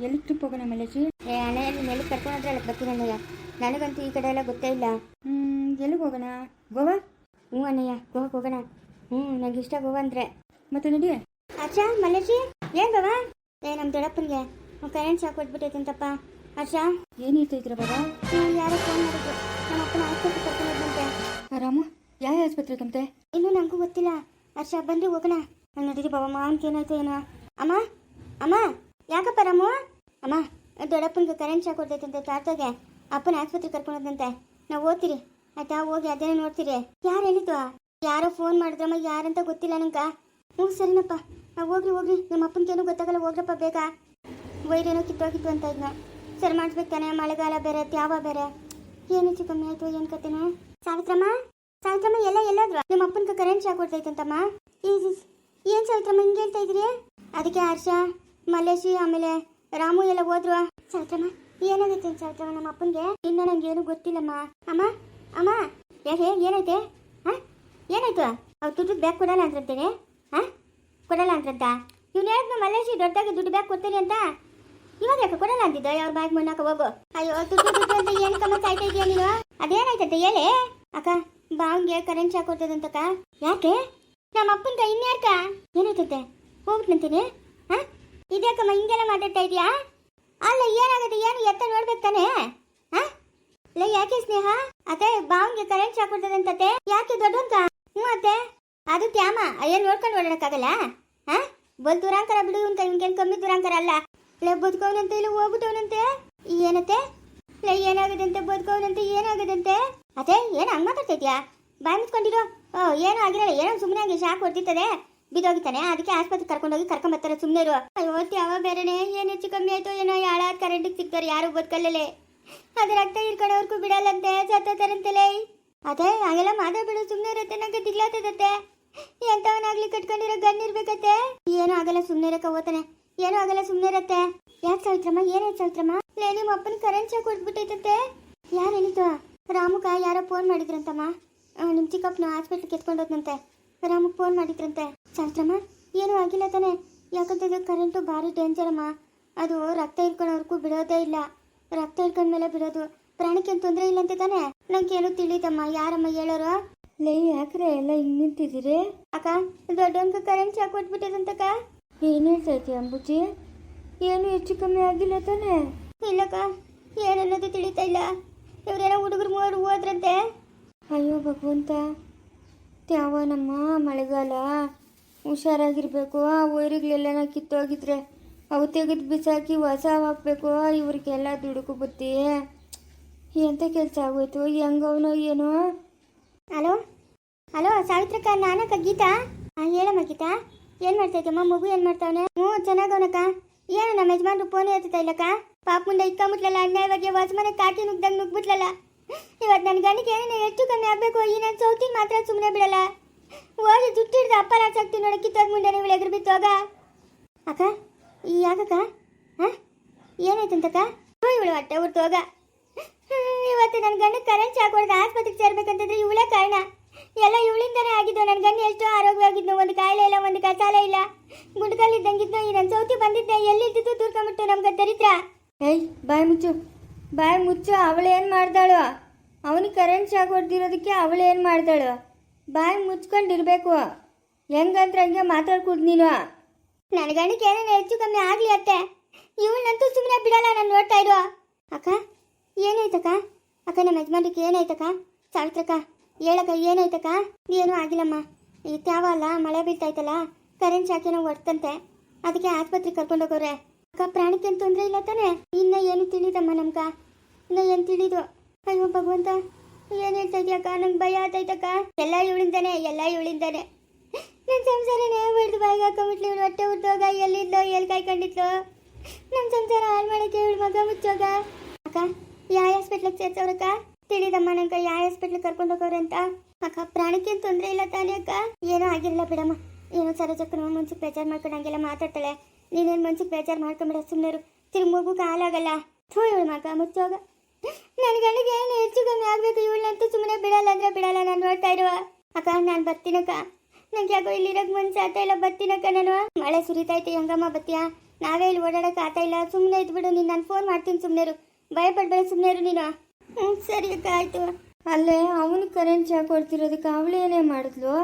Trip ಹೋಗೋಣ ಮಲೇಶಿ ಏ ಕರ್ಕೊಂಡ್ರೆ ಅಲ್ಲಿ ಬರ್ತೀನಿ ಅಣ್ಣಯ್ಯ ನನಗಂತೂ ಈ ಕಡೆ ಎಲ್ಲ ಗೊತ್ತೇ ಇಲ್ಲ. ಹ್ಮ್ ಎಲ್ಲಿಗೆ ಹೋಗೋಣ? ಗೋವಾ? ಹ್ಞೂ ಅಣ್ಣಯ್ಯ ಗೋವಾಗೆ ಹೋಗೋಣ. ಹ್ಞೂ ನಂಗೆ ಇಷ್ಟ ಗೋವಾ ಅಂದರೆ. ಮತ್ತೆ ನಡಿ ಅಚ್ಚ ಮಲೇಶಿ ಏನ್ ಗೋವಾ? ಏ ನಮ್ಮ ದೊಡ್ಡಪ್ಪನಿಗೆ ಕರೆಂಟ್ ಶಾಕ್ ಕೊಟ್ಬಿಟ್ಟೈತಂತಪ್ಪ. ಅಚ್ಚಾ ಏನು ಹೇಳ್ತೈತ್ರ ಬಾಬಾ ಹ್ಮ್, ಯಾರೋ ಫೋನ್ ಮಾಡಿದ್ರು. ನಮ್ಮ ಅಪ್ಪನ ಆಸ್ಪತ್ರೆ ಕರ್ಕೊಂಡೋದಂತೆ ರಾಮು ಯಾವ ಆಸ್ಪತ್ರೆ ಕಂತೆ ಇನ್ನೂ ನನಗೂ ಗೊತ್ತಿಲ್ಲ. ಅರ್ಷ ಬಂದು ಹೋಗೋಣ. ನಾನು ನಡೀರಿ ಬಾಬಾ ಮಾವನ್ಗೆ ಏನಾಯ್ತು ಏನೋ. ಅಮ್ಮ ಅಮ್ಮ! ಯಾಕಪ್ಪ ರಾಮು? ಅಮ್ಮ, ದೊಡ್ಡಪ್ಪನಿಗೆ ಕರೆಂಟ್ ಶಾಕ್ ಕೊಡ್ತೈತಂತೆ ತಾತಾಗೆ, ಅಪ್ಪನ ಆಸ್ಪತ್ರೆ ಕರ್ಕೊಂಡಂತೆ ನಾವು ಓದ್ತೀರಿ. ಆಯ್ತಾ? ಹೋಗಿ ಅದೇನೋ ನೋಡ್ತೀರಿ. ಯಾರು ಹೇಳಿದ್ವ ಯಾರೋ ಫೋನ್ ಮಾಡಿದ್ರಮ್ಮ, ಯಾರಂತ ಗೊತ್ತಿಲ್ಲ ನಂಗೆ. ಹ್ಞೂ, ಸರಿನಪ್ಪ. ನಾವು ಹೋಗ್ರಿ ಹೋಗ್ರಿ. ನಮ್ಮ ಅಪ್ಪನಿಗೇನು ಗೊತ್ತಾಗಲ್ಲ, ಹೋಗ್ರಪ್ಪ ಬೇಗ. ವೈರೇನೋ ಕಿತ್ತೋಗಿತ್ತು ಅಂತ ಇದ್ನ. ಸರಿ, ಮಾಡಿಸ್ಬೇಕು ತಾನೆ. ಮಳೆಗಾಲ ಬೇರೆ, ತ್ಯಾವ ಬೇರೆ. ಏನು ಹೆಚ್ಚು ಕಮ್ಮಿ ಆಯ್ತು, ಏನು ಕತೆನೋ? ಸಾವಿತ್ರಮ್ಮ? ಸಾವಿತ್ರಮ್ಮ, ಎಲ್ಲ ಎಲ್ಲಾದ್ರು? ನಿಮ್ಮ ಅಪ್ಪನಿಗೆ ಕರೆಂಟ್ ಶಾಕ್ ಕೊಡ್ತೈತಂತಮ್ಮ ಏನು ಸಾವಿತ್ರಮ್ಮ, ಹಿಂಗೆ ಹೇಳ್ತಾ ಇದ್ರಿ ಅದಕ್ಕೆ ಹರ್ಷ ಮಲ್ಲೇಶಿ, ಆಮೇಲೆ ರಾಮು ಎಲ್ಲ ಹೋದ್ರು. ಸಾವಿತ್ರಮ್ಮ ಏನಾಗೈತೆ ಸಾವಿತ್ರಮ್ಮ ನಮ್ಮ ಅಪ್ಪನಿಗೆ? ಇನ್ನ ನಂಗೆ ಏನು ಗೊತ್ತಿಲ್ಲಮ್ಮ. ಅಮ್ಮ ಅಮ್ಮ, ಯಾಕೆ, ಏನೈತೆ? ಹಾ? ಏನಾಯ್ತು? ಅವ್ರು ದುಡ್ಡು ಬ್ಯಾಗ್ ಕೊಡಲ್ಲ ಅಂತಂತೇನೆ ಹಾ? ಕೊಡಲ್ಲ ಅಂತಂತ ಇವ್ನು ಹೇಳಿದ್ನ ಮಲ್ಲೇಶಿ, ದೊಡ್ಡದಾಗಿ ದುಡ್ಡು ಬ್ಯಾಗ್ ಕೊಡ್ತೀನಿ ಅಂತ? ಇವಾಗ ಯಾಕೆ ಕೊಡಲ್ಲ ಅಂತಿದ್ದ ಅವ್ರ ಬ್ಯಾಗ್ ಮುನ್ನಾಕ ಹೋಗು. ಅಯ್ಯೋ, ದುಡ್ಡು ದುಡ್ಡು ಅಂತ ಏನು ಕಮ್ಮ ಸಾಯ್ತಾ ನೀನು? ಅದೇನಾಯ್ತಂತೆ ಹೇಳಿ? ಅಕ್ಕ ಬಾವ್ಗೆ ಕರೆಂಟ್ ಶಾಕ್ ಕೊಡ್ತದಂತಕ್ಕ ಯಾಕೆ? ನಮ್ಮ ಅಪ್ಪನ ಇನ್ಯಾರ್ಕ? ಏನಾಯ್ತಂತೆ? ಹೋಗ್ಬಿಟ್ನಂತೀನಿ? ಹಾ? ಇದ್ಯಾಕಮ್ಮ ಹಿಂಗೆಲ್ಲ ಮಾತಾಡ್ತಾ ಇದೀಯಾ? ಅಲ್ಲ, ಏನಾಗುತ್ತೆ? ಏನು ಎತ್ತ ನೋಡ್ಬೇಕು ತಾನೇ? ಇಲ್ಲ ಯಾಕೆ ಸ್ನೇಹ? ಅತ್ತೆ ಬಾವ್ಗೆ ಕರೆಂಟ್ ಶಾಕ್ ಕೊಡ್ತದಂತತೆ ಯಾಕೆ ದೊಡ್ಡವಂತ ಹ್ಞೂ ಅತ್ತೆ. ಅದು ತ್ಯಾಮ. ಅಯ್ಯೋ, ನೋಡ್ಕೊಂಡು ಓಡಾಡಕ್ಕಾಗಲ್ಲ? ಹಾ? ಬಲ್ ದುರಾಂಕರ ಬಿಡು ಅಂತ ಇವ್ನಿಗೇನು ಕಮ್ಮಿ ದುರಾಂಕರ ಅಲ್ಲ? ಲೇ ಬದುಕೋನಂತೆ ಇಲ್ಲ ಹೋಗ್ಬಿಟ್ಟವನಂತೆ? ಏನತ್ತೆ? ಲೇ ಏನಾಗದಂತೆ ಬದುಕೋನಂತೆ ಏನಾಗದಂತೆ ಅದೇ ಏನು ಮಾತಾಡ್ತಾ ಇದೆಯಾ? ಬಾಯ್ ಮುಚ್ಕೊಂಡಿರೋ? ಓ, ಏನೂ ಆಗಿರಲ್ಲ. ಏನೋ ಸುಮ್ಮನೆ ಹಂಗೆ ಶಾಕ್ ಹೊಡ್ತಿತ್ತದೆ ಬಿದ್ದೋಗಿತಾನೆ ಅದಕ್ಕೆ ಆಸ್ಪತ್ರೆ ಕರ್ಕೊಂಡೋಗಿ ಕರ್ಕೊಂಬರ್ತಾರೆ ಸುಮ್ಮನೆ ಇರು. ಅಯ್ಯೋ ಯಾವ ಬೇರೆನೆ. ಏನು ಹೆಚ್ಚು ಕಮ್ಮಿ ಆಯ್ತು ಏನೋ. ಯಾಳ ಕರೆಂಟಿಗೆ ಸಿಗ್ತಾರೆ, ಯಾರು ಬದುಕಲ್ಲೇ ಅದ್ರ ರಕ್ತ ಇರ್ಕೊಂಡವ್ರಿಗೂ ಬಿಡಲ್ಲಂತೆ, ಸತ್ತತಾರಂತಲೇ. ಅದೇ, ಹಾಗೆಲ್ಲ ಮಾತಾಡ್ಬೇಡ ಸುಮ್ಮನೆ ಇರುತ್ತೆ ನಂಗೆ ದಿಗ್ಲಾತದತ್ತೆ ಎಂತವನಾಗ್ಲಿ ಕಟ್ಕೊಂಡಿರೋ ಗನ್ ಇರ್ಬೇಕತ್ತೆ. ಏನೂ ಆಗಲ್ಲ. ಸುಮ್ಮನೆ ಇರಕ್ಕ ಹೋತಾನೆ ಏನೂ ಆಗಲ್ಲ. ಸುಮ್ಮನೆ ಇರತ್ತೆ ಯಾಕೆ ಸಾವಿತ್ರಮ್ಮ? ಏನಾಯ್ತು ಸಾವಿತ್ರಮ್ಮ? ಲೇ, ನಿಮ್ಮ ಅಪ್ಪನ ಕರೆಂಟ್ ಶಾಕ್ ಕೊಟ್ಬಿಟ್ಟೈತತ್ತೆ ಯಾರು ಹೇಳಿತು ರಾಮುಕ, ಯಾರೋ ಫೋನ್ ಮಾಡಿದ್ರಂತಮ್ಮ. ನಿಮ್ ಚಿಕ್ಕಪ್ಪನ ಹಾಸ್ಪಿಟ್ಲ್ ಎತ್ಕೊಂಡು ಹೋದ್ನಂತೆ ರಾಮುಕ್ ಫೋನ್ ಮಾಡಿದ್ರಂತೆ. ಶಾಸ್ತ್ರಮ್ಮ ಏನೂ ಆಗಿಲ್ಲ ತಾನೆ. ಯಾಕಂತಂದ್ರೆ ಕರೆಂಟು ಭಾರಿ ಡೇಂಜರ್ ಅಮ್ಮ. ಅದು ರಕ್ತ ಹಿಡ್ಕೊಳ್ಳೋರ್ಗೂ ಬಿಡೋದೇ ಇಲ್ಲ. ರಕ್ತ ಹಿಡ್ಕೊಂಡ್ಮೇಲೆ ಬಿಡೋದು ಪ್ರಾಣಕ್ಕೆ ತೊಂದರೆ ಇಲ್ಲ ಅಂತ ತಾನೆ? ನಂಗೇನು ತಿಳಿದಮ್ಮ. ಯಾರಮ್ಮ ಹೇಳೋರು? ಲೈ ಯಾಕ್ರೆ ಎಲ್ಲ ಹಿಂಗೆ ನಿಂತಿದ್ದೀರಿ? ಅಕ್ಕ ದೊಡ್ಡವನ್ಗ ಕರೆಂಟ್ ಶಾಕ್ ಕೊಟ್ಬಿಟ್ಟಿದಂತಕ್ಕ ಏನು ಹೇಳ್ತೈತಿ ಅಂಬುಜಿ? ಏನು ಹೆಚ್ಚು ಕಮ್ಮಿ ಆಗಿಲ್ಲ ತಾನೆ? ಇಲ್ಲಕ್ಕ ಏನನ್ನೋದು ತಿಳಿತಾ ಇಲ್ಲ. ಇವ್ರೆಲ್ಲ ಹುಡುಗರು ಮೂವರು ಹೋದ್ರಂತೆ. ಅಯ್ಯೋ ಭಗವಂತ ತ್ಯಾವ ನಮ್ಮ ಮಳೆಗಾಲ ಹುಷಾರಾಗಿರ್ಬೇಕು, ಆ ವೈರಿಗಳೆಲ್ಲ ಕಿತ್ತೋಗಿದ್ರೆ ಅವು ತೆಗೆದು ಬಿಸಾಕಿ ಹೊಸ ಹಾಕ್ಬೇಕು, ಇವ್ರಿಗೆಲ್ಲ ದುಡುಕು ಬುತ್ತಿ ಎಂಥ ಕೆಲಸ ಆಗೋಯ್ತು? ಹೆಂಗವನೋ ಏನೋ? ಹಲೋ? ಹಲೋ, ಸಾವಿತ್ರಕ್ಕ, ನಾನಕ್ಕ ಗೀತಾ? ಹೇಳಮ್ಮ ಗೀತಾ. ಏನು ಮಾಡ್ತಾ ಇದ್ದಮ್ಮ ಮಗು ಏನು ಮಾಡ್ತಾವನೆ? ಹ್ಞೂ ಚೆನ್ನಾಗವನಕ್ಕ ಏನು ನಮ್ಮ ಯಜಮಾನ್ರು ಫೋನ್ ಎತ್ತುತ್ತಾ ಇಲ್ಲಕ್ಕ? ಪಾಪ ಮುಂದೆ ಇಕ್ಕೊಂಬಿಟ್ಲಲ್ಲ, ಅನ್ಯಾಯವಾಗಿ ಹೊಸ ಮನೆ ಕಾಟಿ ನುಗ್ದಂಗೆ ನುಗ್ಬಿಟ್ಲಲ್ಲ. ಇವತ್ತು ನನ್ನ ಗಂಡಿಗೆ ಏನೇನು ಹೆಚ್ಚು ಕಮ್ಮಿ ಆಗಬೇಕು, ಈ ನನ್ನ ಸೌತಿ ಮಾತ್ರ ಸುಮ್ಮನೆ ಬಿಡಲ್ಲ. ಓದಿ ದುಡ್ಡಿಡ್ದು ಅಪ್ಪ ರಾಚಾಕ್ತಿ ನೋಡಿ ಕಿತ್ತೋಗ ಮುಂದೆ ನೀವು ಎದುರು ಬಿತ್ತೋಗ ಅಕ್ಕ, ಈ ಯಾಕಕ್ಕ? ಹಾಂ? ಏನಾಯ್ತಂತಕ್ಕ ಇವಳು ಹೊಟ್ಟೆ ಹುರ್ತೋಗ ಇವತ್ತು ನನ್ನ ಗಂಡಕ್ಕೆ ಕರೆಂಟ್ ಶಾಕ್ ಆಸ್ಪತ್ರೆಗೆ ಸೇರ್ಬೇಕಂತಂದ್ರೆ ಇವಳೇ ಕಾರಣ. ಎಲ್ಲ ಇವಳಿಂದನೇ ಆಗಿದ್ದು ನನ್ನ ಗಂಡ ಎಷ್ಟೋ ಆರೋಗ್ಯವಾಗಿದ್ನು, ಒಂದು ಕಾಯಿಲೆ ಇಲ್ಲ, ಒಂದು ಕಸಾಲ ಇಲ್ಲ. ಗುಂಡ್ಕಲ್ಲಿದ್ದಂಗಿದ್ನು, ಈ ನನ್ನ ಸೌತಿ ಬಂದಿದ್ದೆ ಎಲ್ಲಿದ್ದು ತೂರ್ಕೊಂಬಿಟ್ಟು ನಮ್ಗೆ ದರಿದ್ರ. ಏಯ್, ಬಾಯ್ ಮುಚ್ಚು. ಬಾಯ್ ಮುಚ್ಚು ಅವಳೇನು ಮಾಡ್ದಾಳು? ಅವನಿಗೆ ಕರೆಂಟ್ ಶಾಕ್ ಹೊಡೆದಿರೋದಕ್ಕೆ ಅವಳೇನು ಮಾಡ್ದಾಳು? ಬಾಯ್ ಮುಚ್ಕೊಂಡಿರಬೇಕು. ಹೆಂಗಂದ್ರೆ ಹಂಗೆ ಮಾತಾಡ್ಕೊಡ್ ನೀನು. ನನ್ನ ಏನೇನು ಹೆಚ್ಚು ಕಮ್ಮಿ ಆಗಲಿ ಅತ್ತೆ. ಇವಳನ್ನಂತೂ ಸುಮ್ಮನೆ ಬಿಡಲ್ಲ ನಾನು ನೋಡ್ತಾ ಇರೋ ಅಕ್ಕ, ಏನಾಯ್ತಕ್ಕ? ಅಕ್ಕ, ನಮ್ಮ ಯಜಮಾನ್ರಿಗೆ ಏನಾಯ್ತಕ್ಕ? ಸಾವಿತ್ರಕ್ಕ ಹೇಳಕ್ಕ, ಏನಾಯ್ತಕ್ಕ? ಏನೂ ಆಗಿಲ್ಲಮ್ಮ. ಅಲ್ಲ, ಮಳೆ ಬೀಳ್ತಾಯ್ತಲ್ಲ ಕರೆಂಟ್ ಶಾಕೇನೋ ಹೊಡ್ತಂತೆ. ಅದಕ್ಕೆ ಆಸ್ಪತ್ರೆಗೆ ಕರ್ಕೊಂಡೋಗೋರೆ ಅಕ್ಕ ಪ್ರಾಣಕ್ಕೆ ಏನು ತೊಂದರೆ ಇಲ್ಲ ತಾನೆ? ಇನ್ನೂ ಏನು ತಿಳಿದಮ್ಮ ನಮ್ಗ? ಇನ್ನ ಏನು ತಿಳಿದು. ಅಯ್ಯೋ ಭಗವಂತ, ಏನು ಹೇಳ್ತಾ ನಂಗೆ ಭಯ ಆತೈತಕ್ಕ ಎಲ್ಲ ಇವಳಿಂದಾನೆ ಎಲ್ಲ ಇವಳಿಂದಾನೆ. ನನ್ನ ಸಂಸಾರನೇ ಬಿಡ್ದು ಬಾಯಿಗೆ ಹಾಕೊಂಬಿಟ್ಲು ಇವಳು. ಹೊಟ್ಟೆ ಹುಟ್ಟೋಗ ಎಲ್ಲಿದ್ಲೋ ಎಲ್ಲಿ ಕಾಯ್ಕೊಂಡಿದ್ಲು ನಮ್ಮ ಸಂಸಾರ ಹಾಳು ಮಾಡಕ್ಕೆ ಇವಳು ಮಗ ಮುಚ್ಚೋಗ. ಅಕ್ಕ ಯಾವ ಹಾಸ್ಪಿಟ್ಲಿಗೆ ಸೇರ್ಸವ್ರಕ್ಕ ತಿಳಿದಮ್ಮ, ನಂಗೆ ಯಾವ ಹಾಸ್ಪಿಟ್ಲಿಗೆ ಕರ್ಕೊಂಡು ಹೋಗೋರು ಅಂತ. ಅಕ್ಕ ಪ್ರಾಣಕ್ಕೇನು ತೊಂದರೆ ಇಲ್ಲ ತಾನೇ ಅಕ್ಕ? ಏನೂ ಆಗಿರಲ್ಲ ಬಿಡಮ್ಮ. ಏನೋ ಸರೋಜಕ್ಕನ ಮನ್ಸಿಗೆ ಬೇಜಾರು ಮಾಡ್ಕೊಂಡು ಹಂಗೆಲ್ಲ ಮಾತಾಡ್ತಾಳೆ. ನೀನೇನು ಮನ್ಸಿಗೆ ಬೇಜಾರು ಮಾಡ್ಕೊಂಬಿಡ ಸುಮ್ಮನೆ ತಿರುಗಿ ಮಗು ಕಾಲಾಗಲ್ಲ. ಥೂ ಇವಳು ಮಗ ಮುಚ್ಚೋಗ. ನನ್ನ ಗಂಡಿಗೆ ಏನು ಹೆಚ್ಚು ಕಮ್ಮಿ ಆಗಬೇಕು? ಇವಳನ್ನಂತೂ ಸುಮ್ಮನೆ ಬಿಡಲ್ಲ ಅಂದ್ರೆ ಬಿಡಲ್ಲ. ನಾನು ನೋಡ್ತಾ ಇರುವ. ಅಕ್ಕ, ನಾನು ಬರ್ತೀನಕ್ಕ ನಂಗೆ ಯಾಕೋ ಇಲ್ಲಿರೋಕೆ ಮನ್ಸು ಆಗ್ತಾ ಇಲ್ಲ. ಬರ್ತೀನಕ್ಕ ನಾನು. ಮಳೆ ಸುರಿತೈತೆ ಹೆಂಗಮ್ಮ ಬತ್ತೀಯಾ? ನಾವೇ ಇಲ್ಲಿ ಓಡಾಡಕ್ಕೆ ಆತ ಇಲ್ಲ. ಸುಮ್ಮನೆ ಇದ್ಬಿಡು, ನೀನು ನಾನು ಫೋನ್ ಮಾಡ್ತೀನಿ ಸುಮ್ಮನೆ ಇರು ಭಯಪಡ್ಬೇಡ ಸುಮ್ಮನೆ ಇರು ನೀನು. ಹ್ಞೂ ಸರಿ ಅಕ್ಕ, ಆಯಿತು. ಅಲ್ಲೇ, ಅವನು ಕರೆಂಟ್ ಶಾಕ್ ಕೊಡ್ತಿರೋದಕ್ಕೆ ಅವಳು ಏನೇ ಮಾಡಿದ್ಲು?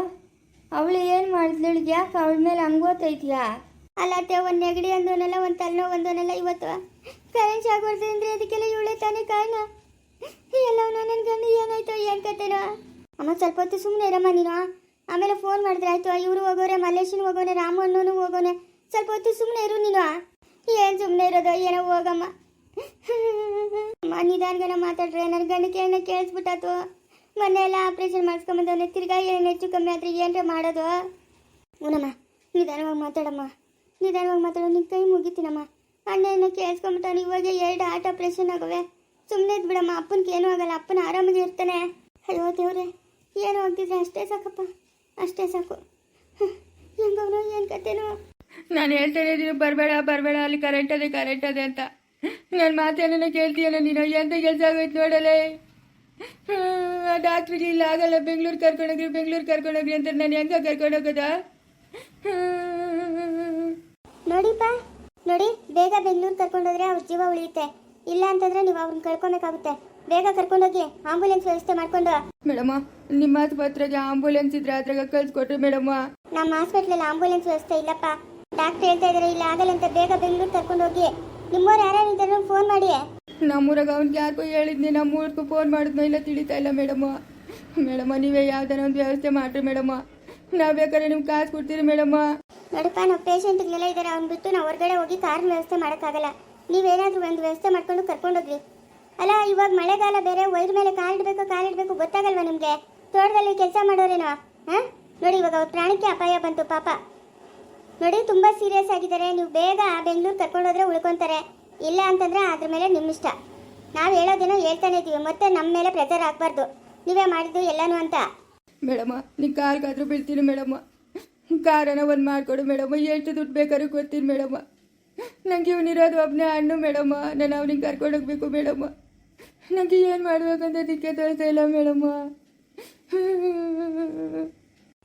ಅವಳು ಏನು ಮಾಡಿದ್ಲು ಇವಳಿಗೆ ಯಾಕೆ ಅವಳ ಮೇಲೆ ಹಂಗೋತೈತಿಯಾ ಅಲ್ಲ ಅತ್ತೆ, ಒಂದು ನೆಗಡಿ ಅಂದೋನಲ್ಲ ಒಂದು ತಲೆನೋವು ಒಂದೋನಲ್ಲ ಇವತ್ತು ಕರೆಂಟ್ ಶಾಕ್ ಕೊಡ್ತೀನಿ ಅದಕ್ಕೆಲ್ಲ ಇವಳೇ ತಾನೇ ಕಾರಣ. ಎಲ್ಲವೂ ನನ್ನ ಗಂಡು ಏನಾಯ್ತು? ಏನು ಅಮ್ಮ, ಸ್ವಲ್ಪ ಹೊತ್ತು ಸುಮ್ಮನೆ ಇರಮ್ಮ ನೀನು. ಆಮೇಲೆ ಫೋನ್ ಮಾಡಿದ್ರೆ ಆಯ್ತು. ಇವರು ಹೋಗೋರೆ, ಮಲ್ಲೇಶನ್ ಹೋಗೋನೆ, ರಾಮು ಅಣ್ಣನು ಹೋಗೋನೆ. ಸ್ವಲ್ಪ ಹೊತ್ತು ಸುಮ್ಮನೆ ಇರು ನೀನು. ಏನು ಸುಮ್ಮನೆ ಇರೋದು? ಏನೋ ಹೋಗಮ್ಮ. ಅಮ್ಮ ನಿಧಾನಗನ ಮಾತಾಡ್ರೆ. ನನ್ನ ಗಂಡಕ್ಕೆ ಏನೋ ಕೇಳಿಸ್ಬಿಟ್ಟಾತು. ಮೊನ್ನೆ ಎಲ್ಲ ಆಪ್ರೇಷನ್ ಮಾಡಿಸ್ಕೊಂಬಂದವನೆ. ತಿರ್ಗಾ ಏನು ಹೆಚ್ಚು ಕಮ್ಮಿ ಆದರೆ ಏನರ ಮಾಡೋದು? ಹ್ಞೂನಮ್ಮ ನಿಧಾನವಾಗಿ ಮಾತಾಡಮ್ಮ. ನಿಧಾನವಾಗಿ ಮಾತಾಡೋ. ನಿನ್ನ ಕೈ ಮುಗಿತೀನಮ್ಮ. ಅಣ್ಣ ಏನೋ ಕೇಳಿಸ್ಕೊಂಬಿಟ್ಟಾನೆ. ಇವಾಗ ಎರಡು ಆಟ ಆಪ್ರೇಷನ್ ಆಗವೆ. ಸುಮ್ಮನೆ ಬಿಡಮ್ಮ ಅಪ್ಪನಿಗೆ ಏನೂ ಆಗಲ್ಲ ಅಪ್ಪನ ಆರಾಮಾಗಿ ಇರ್ತಾನೆ. ಅಯ್ಯೋ ದೇವ್ರೆ ಏನು ಆಗ್ತಿದ್ರೆ ಅಷ್ಟೇ ಸಾಕಪ್ಪ ಅಷ್ಟೇ ಸಾಕು. ಹೆಂಗವನು ಏನು ಕತೆನೋ? ನಾನು ಹೇಳ್ತಾನೆ ಇದ್ದೀನಿ ಬರಬೇಡ ಬರಬೇಡ ಅಲ್ಲಿ ಕರೆಂಟ್ ಅದೇ ಕರೆಂಟ್ ಅದೇ ಅಂತ. ನನ್ನ ಮಾತೇನ ಕೇಳ್ತೀಯಲ್ಲ ನೀನು ಎಂತ ಕೆಲಸ ಆಗೋಯ್ತು ನೋಡಲೇ? ಡಾಕ್ಟ್ರಿಗೆ ಇಲ್ಲ ಆಗಲ್ಲ ಬೆಂಗಳೂರು ಕರ್ಕೊಂಡೋಗ್ರಿ ಬೆಂಗಳೂರು ಕರ್ಕೊಂಡೋಗ್ರಿ ಅಂತ ನಾನು ಹೆಂಗ ಕರ್ಕೊಂಡೋಗೋದ ನೋಡಿಪ್ಪ ನೋಡಿ ಬೇಗ ಬೆಂಗಳೂರು ಕರ್ಕೊಂಡೋದ್ರೆ ಅವ್ರ ಜೀವ ಉಳಿಯುತ್ತೆ. ಇಲ್ಲ ಅಂತಂದ್ರೆ ನೀವು ಅವ್ರನ್ನ ಕಳ್ಕೊಬೇಕಾಗುತ್ತೆ ಬೇಗ ಕರ್ಕೊಂಡೋಗಿ ಆಂಬುಲೆನ್ಸ್ ವ್ಯವಸ್ಥೆ ಮಾಡ್ಕೊಂಡು ಮೇಡಮ್ ನಿಮ್ಮ ಆಸ್ಪತ್ರೆಗೆ ಆಂಬುಲೆನ್ಸ್ ಇದ್ರೆ ಅದ್ರಾಗ ಕಳ್ಸಿಕೊಟ್ರಿ ಮೇಡಮ್ಮ ನಮ್ಮ ಹಾಸ್ಪಿಟ್ಲಲ್ಲಿ ಆಂಬುಲೆನ್ಸ್ ವ್ಯವಸ್ಥೆ ಇಲ್ಲಪ್ಪ. ಡಾಕ್ಟರ್ ಹೇಳ್ತಾ ಇದಾರೆ ಇಲ್ಲ ಆಗಲ್ಲ ಅಂತ ಬೇಗ ಬೆಂಗಳೂರು ಕರ್ಕೊಂಡು ಹೋಗಿ ನಿಮ್ಮವ್ರು ಯಾರ್ಯಾರು ಇದ್ದಾರೆ ಫೋನ್ ಮಾಡಿ. ನಮ್ಮೂರಾಗ ಅವ್ನಿಗೆ ಯಾರಿಗೂ ಹೇಳಿದ್ನಿ ನಮ್ಮ ಊರ್ಗೂ ಫೋನ್ ಮಾಡಿದ್ನೋ ಇಲ್ಲ ತಿಳಿತಾ ಇಲ್ಲ ಮೇಡಮ್. ಮೇಡಮ್ ನೀವೇ ಯಾವ್ದಾರ ಒಂದು ವ್ಯವಸ್ಥೆ ಮಾಡ್ರಿ ಮೇಡಮ್. ನಾವು ಬೇಕಾದ್ರೆ ನಿಮ್ಗೆ ಕಾಸು ಕೊಡ್ತೀರಿ ಮೇಡಮ್. ನೋಡಪ್ಪ ನಾವು ಪೇಷಂಟ್ಗಳೆಲ್ಲ ಇದ್ದಾರೆ ಅವ್ನು ಬಿಟ್ಟು ನಾವು ಹೊರಗಡೆ ಹೋಗಿ ಕಾರ್ ವ್ಯವಸ್ಥೆ ಮಾಡೋಕ್ಕಾಗಲ್ಲ. ನೀವೇನಾದರೂ ಒಂದು ವ್ಯವಸ್ಥೆ ಮಾಡ್ಕೊಂಡು ಕರ್ಕೊಂಡೋಗ್ರಿ ಅಲ್ಲ, ಇವಾಗ ಮಳೆಗಾಲ ಬೇರೆ, ವೈರ್ ಮೇಲೆ ಕಾಲಿಡಬೇಕು ಕಾಲಿಡಬೇಕು ಗೊತ್ತಾಗಲ್ವಾ ನಿಮಗೆ? ತೋಟದಲ್ಲಿ ಕೆಲಸ ಮಾಡೋರೇನೋ? ಹಾಂ? ನೋಡಿ, ಇವಾಗ ಅವ್ರ ಪ್ರಾಣಕ್ಕೆ ಅಪಾಯ ಬಂತು, ಪಾಪ. ನೋಡಿ, ತುಂಬ ಸೀರಿಯಸ್ ಆಗಿದ್ದಾರೆ. ನೀವು ಬೇಗ ಬೆಂಗಳೂರು ಕರ್ಕೊಂಡೋದ್ರೆ ಉಳ್ಕೊತಾರೆ. ಇಲ್ಲ ಅಂತಂದರೆ ಅದ್ರ ಮೇಲೆ ನಿಮ್ಮ ಇಷ್ಟ ನಾವು ಹೇಳೋದೇನೋ ಹೇಳ್ತಾನೆ ಇದ್ದೀವಿ ಮತ್ತೆ ನಮ್ಮ ಮೇಲೆ ಪ್ರೆಜರ್ ಆಗಬಾರ್ದು. ನೀವೇ ಮಾಡಿದ್ದು ಎಲ್ಲನೂ ಅಂತ. ಮೇಡಮ್ಮ ನೀವು ಕಾರ್ಗಾದ್ರೂ ಬೀಳ್ತೀನಿ ಮೇಡಮ್ಮ ಕಾರನ್ನ ಒಂದು ಮಾಡಿಕೊಡು ಮೇಡಮ್ಮ ಎಷ್ಟು ದುಡ್ಡು ಬೇಕಾದ್ರೂ ಕೊಡ್ತೀನಿ ಮೇಡಮ್ಮ ನನಗೆ ಇವನಿರೋದು ಒಬ್ಬನೇ ಅಣ್ಣು ಮೇಡಮ್ಮ. ನಾನು ಅವನಿಗೆ ಕರ್ಕೊಂಡು ಹೋಗ್ಬೇಕು ಮೇಡಮ್ಮ. ನನಗೆ ಏನು ಮಾಡ್ಬೇಕಂತ ದಿಕ್ಕೆ ತೋರಿಸ್ತಾ ಇಲ್ಲ ಮೇಡಮ್ಮ.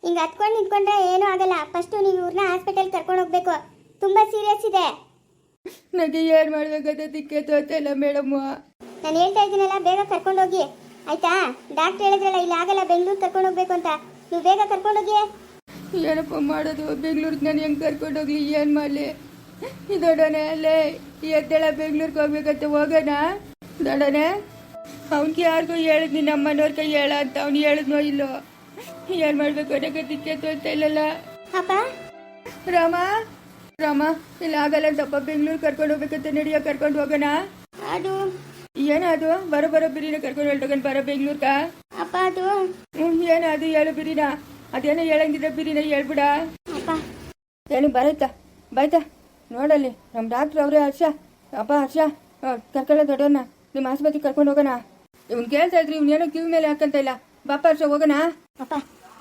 ಹಿಂಗೆ ಹತ್ಕೊಂಡು ನಿಂತ್ಕೊಂಡ್ರೆ ಏನೂ ಆಗಲ್ಲ. ಫಸ್ಟು ನೀವು ಇವ್ರನ್ನ ಹಾಸ್ಪಿಟಲ್ ಕರ್ಕೊಂಡು ಹೋಗ್ಬೇಕು. ತುಂಬ ಸೀರಿಯಸ್ ಇದೆ. ನನಗೆ ಏನು ಮಾಡ್ಬೇಕಂತ ದಿಕ್ಕೆ ತೋರಿಸ್ತಾ ಇಲ್ಲ ಮೇಡಮ್ಮ. ನಾನು ಹೇಳ್ತಾ ಇದ್ದೀನಲ್ಲ ಬೇಗ ಕರ್ಕೊಂಡು ಹೋಗಿ. ಆಯ್ತಾ? ಡಾಕ್ಟರ್ ಹೇಳಿದ್ರಲ್ಲ ಇಲ್ಲಿ ಆಗಲ್ಲ ಬೆಂಗಳೂರು ಕರ್ಕೊಂಡು ಹೋಗ್ಬೇಕು ಅಂತ. ನೀವು ಬೇಗ ಕರ್ಕೊಂಡು ಹೋಗಿ. ಏನಪ್ಪ ಮಾಡೋದು? ಬೆಂಗ್ಳೂರಿಗೆ ನಾನು ಹೆಂಗೆ ಕರ್ಕೊಂಡು ಹೋಗ್ಲಿ? ಏನು ಮಾಡಲಿ? ದೊಡ್ಡನೆ ಅಲ್ಲೇ ಎದ್ದೇಳ ಬೆಂಗ್ಳೂರ್ಗೆ ಹೋಗ್ಬೇಕಂತ ಹೋಗೋಣ. ದೊಡ್ಡನೆ ಅವ್ನಿಗೆ ಯಾರಿಗೂ ಹೇಳಿದ್ನಿ ನಮ್ಮ ಮನೆಯವ್ರ ಕೈ ಹೇಳ ಅಂತ ಅವ್ನು ಹೇಳಿದ್ನೋ ಇಲ್ಲೋ? ಏನು ಮಾಡಬೇಕು ಅನ್ನೋಕೆ ದಿಕ್ಕೆತ್ತು ತೋರ್ತಾ ಇಲ್ಲಲ್ಲ? ಅಪ್ಪ ರಾಮ ರಾಮ ಇಲ್ಲ ಆಗಲ್ಲ ಅಂತಪ್ಪ ಬೆಂಗ್ಳೂರ್ ಕರ್ಕೊಂಡು ಹೋಗ್ಬೇಕಂತ ನಡಿಯ ಕರ್ಕೊಂಡು ಹೋಗೋಣ? ಅದು. ಏನದು ಬರೋ ಬರೋ ಬಿರಿನ ಕರ್ಕೊಂಡು ಹೊರಟೋಗಣ ಬರೋ ಬೆಂಗ್ಳೂರ್ಗ? ಅಪ್ಪ ಅದು. ಏನು ಅದು ಹೇಳು ಬಿರಿನ? ಅದೇನೋ ಹೇಳಂಗಿದ್ರೆ ಬಿರಿನ ಹೇಳ್ಬಿಡ? ಅಪ್ಪ. ಏನು ಬರೈತಾ? ಬಾಯ್ತಾ ನೋಡಲ್ಲಿ ನಮ್ಮ ಡಾಕ್ಟ್ರ್ ಅವರೇ ಹರ್ಷ. ಅಪ್ಪ ಹರ್ಷ ಕರ್ಕೊಳ್ಳೋ ದೊಡ್ಡವನ್ನ ನಿಮ್ಮ ಆಸ್ಪತ್ರೆಗೆ ಕರ್ಕೊಂಡು ಹೋಗೋಣ. ಇವ್ನು ಕೇಳ್ತಾ ಇದ್ರಿ ಇವ್ನೇನೋ ಕಿವಿ ಮೇಲೆ ಹಾಕಂತ ಇಲ್ಲ. ಬಾಪ ಹರ್ಷ ಹೋಗೋಣ? ಅಪ್ಪ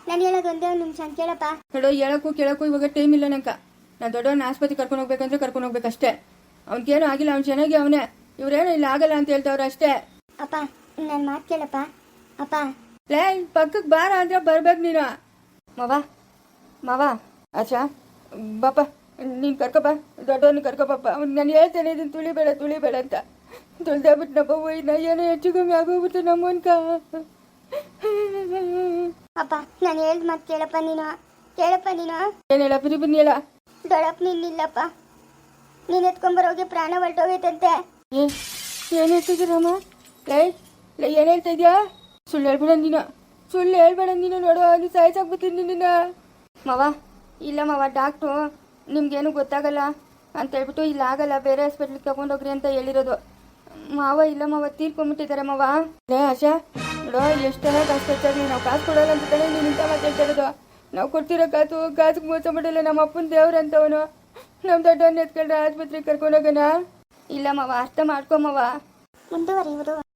ನಾನು ಹೇಳೋದು ಒಂದೇ ಒಂದು ನಿಮಿಷ ಅಂತ ಕೇಳಪ್ಪ. ಹೇಳೋ ಹೇಳಕ್ಕೂ ಕೇಳಕ್ಕೂ ಇವಾಗ ಟೈಮ್ ಇಲ್ಲ ನಂಕ ನಾನು ದೊಡ್ಡವನ್ನ ಆಸ್ಪತ್ರೆ ಕರ್ಕೊಂಡು ಹೋಗ್ಬೇಕಂದ್ರೆ ಕರ್ಕೊಂಡು ಹೋಗ್ಬೇಕಷ್ಟೇ ಅವ್ನಿಗೇನು ಆಗಿಲ್ಲ ಅವ್ನು ಚೆನ್ನಾಗಿ ಅವನೇ. ಇವ್ರೇನು ಇಲ್ಲ ಆಗಲ್ಲ ಅಂತ ಹೇಳ್ತಾವ್ರ ಅಷ್ಟೇ. ಅಪ್ಪ ನನ್ನ ಮಾತು ಕೇಳಪ್ಪ. ಅಪ್ಪ. ಲೇ ಪಕ್ಕಕ್ಕೆ ಬಾರ ಅಂದ್ರೆ ಬರ್ಬೇಕು ನೀನು. ಮಾವ ಮಾವ. ಅಚ್ಚಾ ಬಾಪ ನೀನು ಕರ್ಕೊಪ್ಪ ದೊಡ್ಡವನ್ನ ಕರ್ಕೊಪ್ಪ ಅವ್ನು ನಾನು ಹೇಳ್ತೇನೆ ಇದನ್ನು ತುಳಿಬೇಡ ತುಳಿಬೇಡ ಅಂತ. ತುಳ್ದಾಬಿಟ್ನಪ್ಪ ನಾ ಏನೋ ಹೆಚ್ಚು ಕಮ್ಮಿ ಆಗೋಗ್ಬಿಟ್ಟು ನಮ್ಮನ್ಕ. ಅಪ್ಪ ನಾನು ಹೇಳ್ದ ಮತ್ತೆ ಕೇಳಪ್ಪ ನೀನು. ಕೇಳಪ್ಪ ನೀನು. ಏನಿಲ್ಲ ಬಿರಿ ಹೇಳ. ದೊಡ್ಡಪ್ಪ ನಿನ್ನಿಲ್ಲಪ್ಪ ನೀನು ಎತ್ಕೊಂಬರೋಗಿ ಪ್ರಾಣ ಹೊರಟೋಗೈತಂತೆ ಏ ಏನು ಹೇಳ್ತಿದ್ದೀರಮ್ಮ? ಲೈ ಲೈ ಏನು ಹೇಳ್ತಾ ಇದೆಯಾ ಸುಳ್ಳು ಹೇಳ್ಬೇಡ ನೀನು. ಸುಳ್ಳು ಹೇಳ್ಬೇಡ ನೀನು ನೋಡು ಅದು ಸಾಯ್ಸಾಕ್ಬಿಡ್ತೀನಿ ನಿನ್ನ. ಮಾವ ಇಲ್ಲ ಮವ ಡಾಕ್ಟ್ರು. ನಿಮ್ಗೇನು ಗೊತ್ತಾಗಲ್ಲ? ಅಂತ ಹೇಳ್ಬಿಟ್ಟು ಇಲ್ಲಿ, ಆಗಲ್ಲ, ಬೇರೆ ಹಾಸ್ಪಿಟ್ಲಿಗೆ ತಗೊಂಡೋಗ್ರಿ ಅಂತ ಹೇಳಿರೋದು. ಮಾವ, ಇಲ್ಲ ಮಾವ ತೀರ್ಕೊಂಬಿಟ್ಟಿದ್ದಾರೆ ಮಾವ. ಲೇ, ಆಶಾ, ನೋಡು ಎಷ್ಟೆಲ್ಲ ಕಾಸು ಖರ್ಚಾಗಲಿ ನಾವು ಕಾಸು ಕೊಡೋಲ್ಲ ಅಂತ ಕಡೆ ನೀನು ಇಂಥ ಮಾತಾಡ್ತಾ ಇರೋದು. ನಾವು ಕೊಡ್ತಿರೋ ಕಾಸು ಕಾಸು ಮೋಸ ಮಾಡಿಲ್ಲ. ನಮ್ಮ ಅಪ್ಪನ ದೇವ್ರಂತವನು ನಮ್ಮ ದೊಡ್ಡವನ್ನ ಎತ್ಕೊಂಡ್ರೆ ಆಸ್ಪತ್ರೆಗೆ ಕರ್ಕೊಂಡೋಗೋಣ ಇಲ್ಲ ಮಾವ, ಅರ್ಥ ಮಾಡ್ಕೊ ಮಾವ. ಮುಂದುವರಿಯುವುದು.